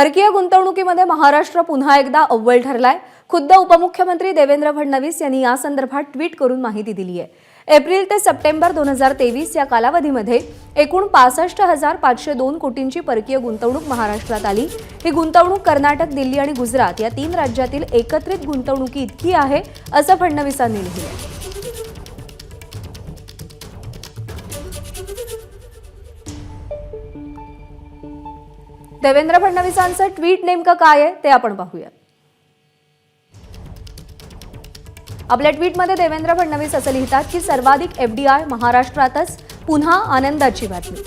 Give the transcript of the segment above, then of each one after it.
परकीय गुंतवणुकीमध्ये महाराष्ट्र पुन्हा एकदा अव्वल ठरलाय. खुद्द उपमुख्यमंत्री देवेंद्र फडणवीस यांनी या संदर्भात ट्विट करून माहिती दिली आहे. एप्रिल ते सप्टेंबर दोन हजार तेवीस या कालावधीमध्ये एकूण पासष्ट हजार पाचशे दोन कोटींची परकीय गुंतवणूक महाराष्ट्रात आली. ही गुंतवणूक कर्नाटक दिल्ली आणि गुजरात या तीन राज्यातील एकत्रित गुंतवणुकी इतकी आहे असं फडणवीसांनी लिहिलं देवेंद्र फडणवीसांचं ट्विट नेमकं काय आहे ते आपण पाहूया आपल्या ट्विटमध्ये देवेंद्र फडणवीस असं लिहितात की सर्वाधिक एफडीआय महाराष्ट्रातच पुन्हा आनंदाची बातमी.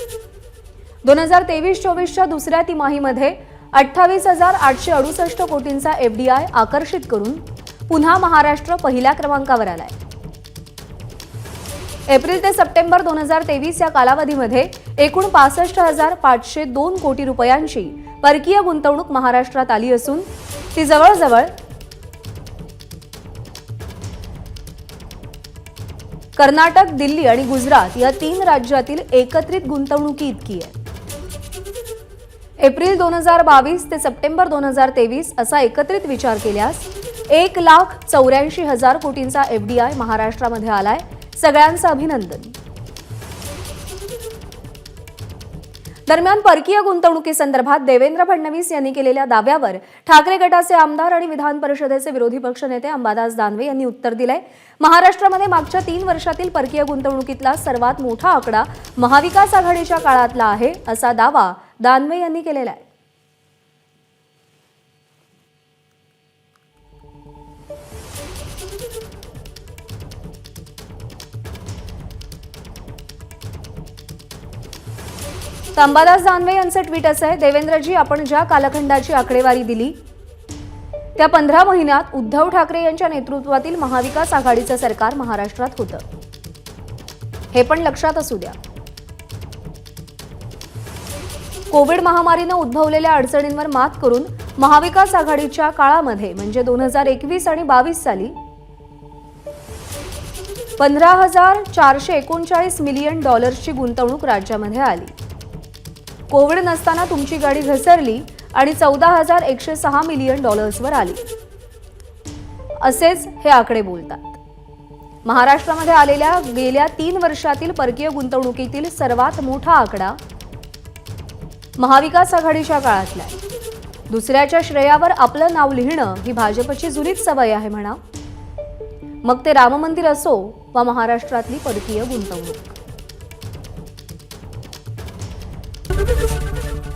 दोन हजार तेवीस चोवीसच्या दुसऱ्या तिमाहीमध्ये अठ्ठावीस हजार आठशे अडुसष्ट कोटींचा एफडीआय आकर्षित करून पुन्हा महाराष्ट्र पहिल्या क्रमांकावर आलाय. एप्रिल ते सप्टेंबर दोन हजार तेवीस या कालावधीमध्ये एकूण पासष्ट हजार पाचशे दोन कोटी रुपयांची परकीय गुंतवणूक महाराष्ट्रात आली असून ती जवळजवळ कर्नाटक दिल्ली आणि गुजरात या तीन राज्यातील एकत्रित गुंतवणुकी इतकी आहे. एप्रिल दोन हजार बावीस ते सप्टेंबर दोन हजार तेवीस असा एकत्रित विचार केल्यास एक लाख चौऱ्याऐंशी हजार कोटींचा एफडीआय महाराष्ट्रामध्ये आलाय. सगळ्यांचं अभिनंदन. दरम्यान परकीय गुंतवणुकीसंदर्भात देवेंद्र फडणवीस यांनी केलेल्या दाव्यावर ठाकरे गटाचे आमदार आणि विधान परिषदेचे विरोधी पक्षनेते अंबादास दानवे यांनी उत्तर दिलंय. महाराष्ट्रामध्ये मागच्या तीन वर्षातील परकीय गुंतवणुकीतला सर्वात मोठा आकडा महाविकास आघाडीच्या काळातला आहे असा दावा दानवे यांनी केलेला आहे. तर अंबादास दानवे यांचं ट्विट असं आहे देवेंद्रजी आपण ज्या कालखंडाची आकडेवारी दिली त्या पंधरा महिन्यात उद्धव ठाकरे यांच्या नेतृत्वातील महाविकास आघाडीचं सरकार महाराष्ट्रात होतं. हे पण लक्षात असू द्या. कोविड महामारीनं उद्भवलेल्या अडचणींवर मात करून महाविकास आघाडीच्या काळामध्ये म्हणजे दोन हजार एकवीस आणि बावीस साली पंधरा हजार चारशे एकोणचाळीस मिलियन डॉलर्सची गुंतवणूक राज्यामध्ये आली. कोविड नसताना तुमची गाडी घसरली आणि चौदा हजार एकशे सहा मिलियन डॉलर्सवर आली. असेच हे आकडे बोलतात. महाराष्ट्रामध्ये आलेल्या गेल्या तीन वर्षातील परकीय गुंतवणुकीतील सर्वात मोठा आकडा महाविकास आघाडीच्या काळातला दुसऱ्याच्या श्रेयावर आपलं नाव लिहिणं ही भाजपची जुनीच सवय आहे म्हणा. मग ते राम मंदिर असो वा महाराष्ट्रातली परकीय गुंतवणूक.